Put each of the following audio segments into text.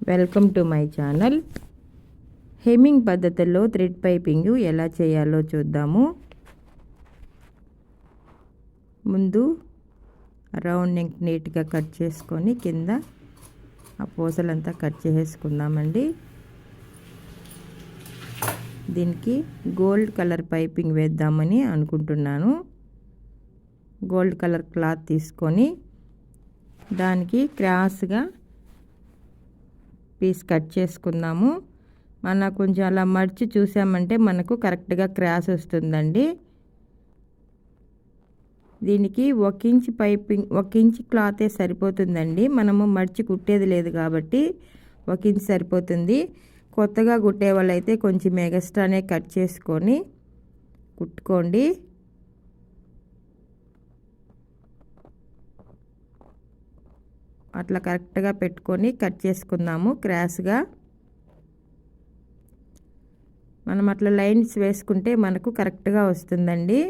Welcome to my channel hemming పద్ధతిలో thread piping ఎలా చేయాలో చూద్దాము. ముందు రౌండ్ నెక్ నీట్గా కట్ చేసుకొని కింద ఆ పూసలంతా కట్ చేసుకుందామండి దీనికి గోల్డ్ కలర్ పైపింగ్ వేద్దామని అనుకుంటున్నాను. గోల్డ్ కలర్ క్లాత్ తీసుకొని దానికి క్రాస్గా పీస్ కట్ చేసుకుందాము. మన కొంచెం అలా మడిచి చూసామంటే మనకు కరెక్ట్గా క్రాస్ వస్తుందండి. దీనికి ఒక ఇంచ్ పైపింగ్ ఒక ఇంచ్ క్లాతే సరిపోతుందండి. మనము మడిచి కుట్టేది లేదు కాబట్టి ఒక ఇంచ్ సరిపోతుంది. కొత్తగా కుట్టే వాళ్ళైతే కొంచెం ఎగస్ట్రానే కట్ చేసుకొని కుట్టుకోండి. అట్లా కరెక్ట్గా పెట్టుకొని కట్ చేసుకుందాము క్రాస్గా. మనం అట్లా లైన్స్ వేసుకుంటే మనకు కరెక్ట్గా వస్తుందండి.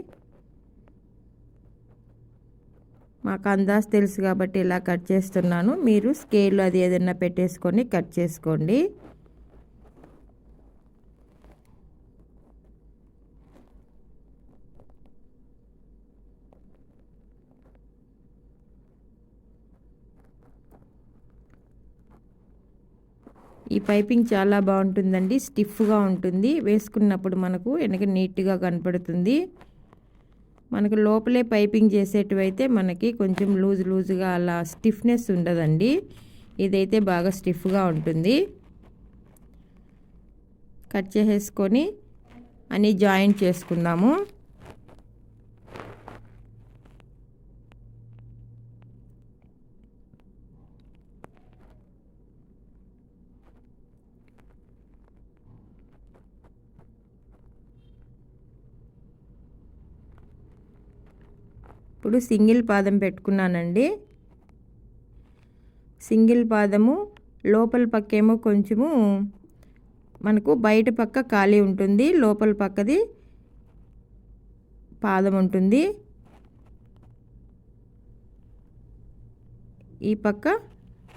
మాకు అందాజ్ తెలుసు కాబట్టి ఇలా కట్ చేస్తున్నాను. మీరు స్కేల్ అది ఏదైనా పెట్టేసుకొని కట్ చేసుకోండి. ఈ పైపింగ్ చాలా బాగుంటుందండి స్టిఫ్గా ఉంటుంది. వేసుకున్నప్పుడు మనకు వెనక నీట్గా కనపడుతుంది. మనకు లోపలే పైపింగ్ చేసేటివైతే మనకి కొంచెం లూజ్ లూజ్గా అలా స్టిఫ్నెస్ ఉండదండి. ఇదైతే బాగా స్టిఫ్గా ఉంటుంది. కట్ చేసేసుకొని అని జాయింట్ చేసుకుందాము. ఇప్పుడు సింగిల్ పాదం పెట్టుకున్నానండి. సింగిల్ పాదము లోపల పక్కేమో కొంచెము మనకు బయట పక్క ఖాళీ ఉంటుంది లోపల పక్కది పాదం ఉంటుంది. ఈ పక్క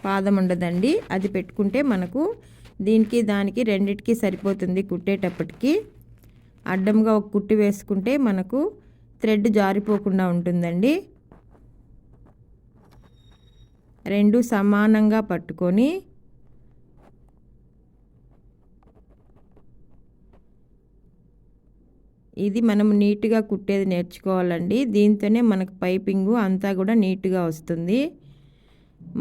పాదం ఉండదండి అది పెట్టుకుంటే మనకు దీనికి దానికి రెండిటికి సరిపోతుంది కుట్టేటప్పటికి. అడ్డంగా ఒక కుట్టి వేసుకుంటే మనకు థ్రెడ్ జారిపోకుండా ఉంటుందండి. రెండు సమానంగా పట్టుకొని ఇది మనం నీట్గా కుట్టేది నేర్చుకోవాలండి. దీంతోనే మనకు పైపింగు అంతా కూడా నీట్గా వస్తుంది.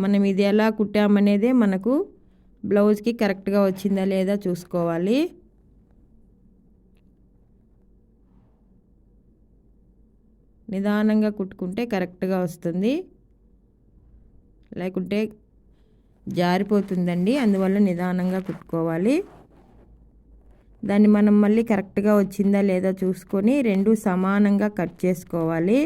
మనం ఇది ఎలా కుట్టామనేదే మనకు బ్లౌజ్కి కరెక్ట్గా వచ్చిందా లేదా చూసుకోవాలి. నిదానంగా కుట్టుకుంటే కరెక్ట్గా వస్తుంది. లేకుంటే జారిపోతుందండి అందువల్ల నిదానంగా కుట్టుకోవాలి. దాన్ని మనం మళ్ళీ కరెక్ట్గా వచ్చిందా లేదా చూసుకొని రెండు సమానంగా కట్ చేసుకోవాలి.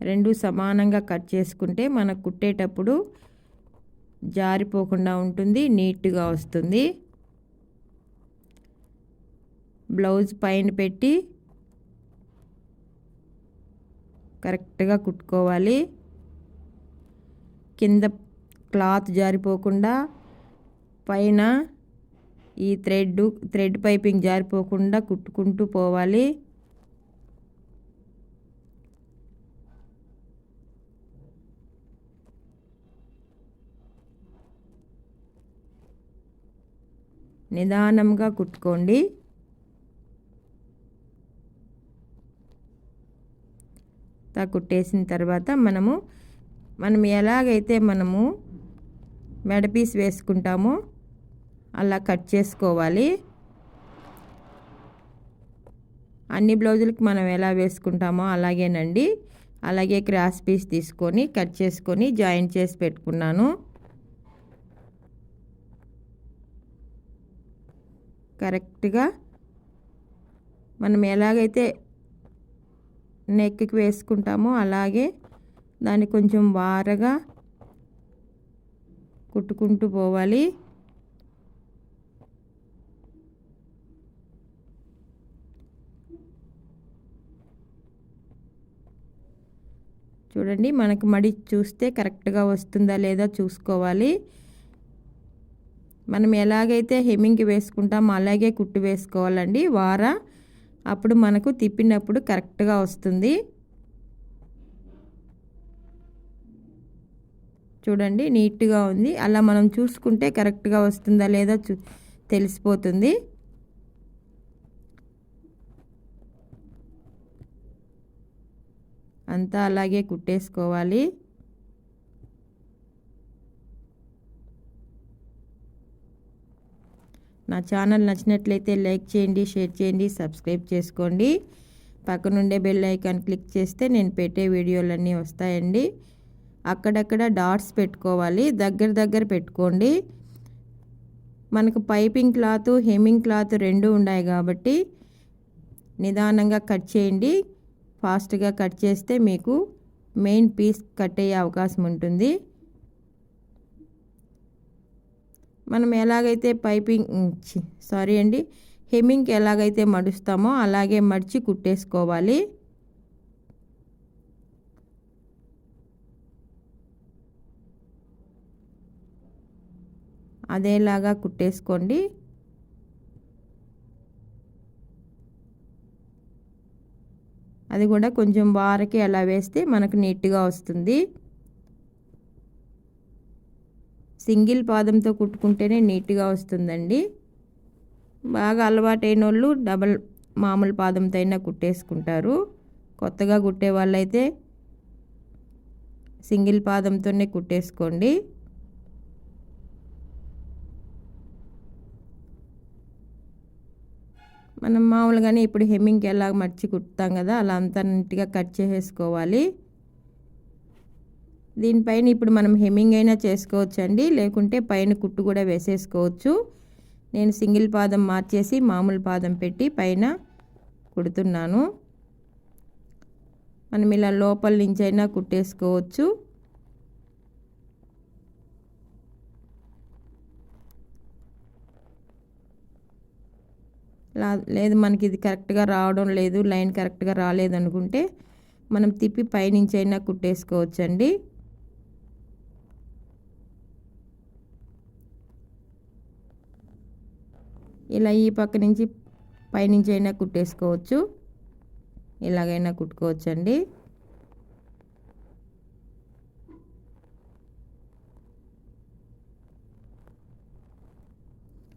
రెండు సమానంగా కట్ చేసుకుంటే మనకు కుట్టేటప్పుడు జారిపోకుండా ఉంటుంది నీట్గా వస్తుంది. బ్లౌజ్ పైన పెట్టి కరెక్ట్గా కుట్టుకోవాలి. కింద క్లాత్ జారిపోకుండా పైన ఈ థ్రెడ్ థ్రెడ్ పైపింగ్ జారిపోకుండా కుట్టుకుంటూ పోవాలి. నిదానంగా కుట్టుకోండి. కుట్టేసిన తర్వాత మనము మనం ఎలాగైతే మనము మెడపీస్ వేసుకుంటామో అలా కట్ చేసుకోవాలి. అన్ని బ్లౌజులకి మనం ఎలా వేసుకుంటామో అలాగేనండి. అలాగే క్రాస్ పీస్ తీసుకొని కట్ చేసుకొని జాయింట్ చేసి పెట్టుకున్నాను. కరెక్ట్గా మనం ఎలాగైతే నెక్కి వేసుకుంటామో. అలాగే దాన్ని కొంచెం వారగా కుట్టుకుంటూ పోవాలి. చూడండి మనకు మడి చూస్తే కరెక్ట్గా వస్తుందా లేదా చూసుకోవాలి. మనం ఎలాగైతే హెమ్మింగ్కి వేసుకుంటామో అలాగే కుట్టు వేసుకోవాలండి. వార అప్పుడు మనకు తిప్పినప్పుడు కరెక్ట్గా వస్తుంది. చూడండి నీట్గా ఉంది. అలా మనం చూసుకుంటే కరెక్ట్గా వస్తుందా లేదా చూ తెలిసిపోతుంది. అంతా అలాగే కుట్టేసుకోవాలి. నా ఛానల్ నచ్చినట్లయితే లైక్ చేయండి షేర్ చేయండి సబ్స్క్రైబ్ చేసుకోండి. పక్కనుండే బెల్ ఐకాన్ క్లిక్ చేస్తే నేను పెట్టే వీడియోలన్నీ వస్తాయండి. అక్కడక్కడ డాట్స్ పెట్టుకోవాలి దగ్గర దగ్గర పెట్టుకోండి. మనకు పైపింగ్ క్లాత్ హెమ్మింగ్ క్లాత్ రెండు ఉన్నాయి కాబట్టి నిదానంగా కట్ చేయండి. ఫాస్ట్గా కట్ చేస్తే మీకు మెయిన్ పీస్ కట్ అయ్యే అవకాశం ఉంటుంది. మనం ఎలాగైతే పైపింగ్ సారీ అండి హెమ్మింగ్కి ఎలాగైతే మడుస్తామో అలాగే మడిచి కుట్టేసుకోవాలి. అదేలాగా కుట్టేసుకోండి. అది కూడా కొంచెం వారకి అలా వేస్తే మనకు నీట్గా వస్తుంది. సింగిల్ పాదంతో కుట్టుకుంటేనే నీట్గా వస్తుందండి. బాగా అలవాటైన వాళ్ళు డబల్ మామూలు పాదంతో అయినా కుట్టేసుకుంటారు. కొత్తగా కుట్టే వాళ్ళైతే సింగిల్ పాదంతోనే కుట్టేసుకోండి. మనం మామూలుగానే ఇప్పుడు హెమ్మింగ్కి ఎలా మర్చి కుట్టుతాం కదా అలా అంతా నీట్గా కట్ చేసేసుకోవాలి. దీనిపైన ఇప్పుడు మనం హెమ్మింగ్ అయినా చేసుకోవచ్చు అండి లేకుంటే పైన కుట్టు కూడా వేసేసుకోవచ్చు. నేను సింగిల్ పాదం మార్చేసి మామూలు పాదం పెట్టి పైన కుడుతున్నాను. మనం ఇలా లోపల నుంచి అయినా కుట్టేసుకోవచ్చు లేదు మనకి ఇది కరెక్ట్గా రావడం లేదు లైన్ కరెక్ట్గా రాలేదనుకుంటే మనం తిప్పి పైనుంచి అయినా కుట్టేసుకోవచ్చండి. ఇలా ఈ పక్క నుంచి పైనుంచి అయినా కుట్టేసుకోవచ్చు. ఇలాగైనా కుట్టుకోవచ్చండి.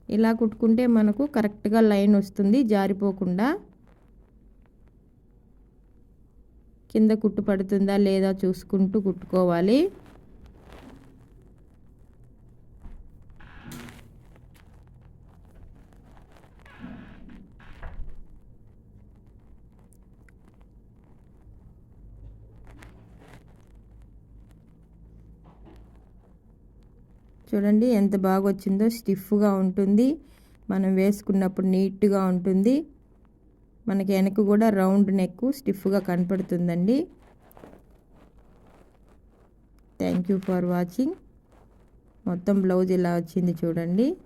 ఇలా కుట్టుకుంటే మనకు కరెక్ట్గా లైన్ వస్తుంది జారిపోకుండా. కింద కుట్టు పడుతుందా లేదా చూసుకుంటూ కుట్టుకోవాలి. చూడండి ఎంత బాగా వచ్చిందో స్టిఫ్గా ఉంటుంది. మనం వేసుకున్నప్పుడు నీట్గా ఉంటుంది. మనకి వెనక కూడా రౌండ్ నెక్ స్టిఫ్గా కనపడుతుందండి. Thank you for watching. మొత్తం బ్లౌజ్ ఇలా వచ్చింది చూడండి.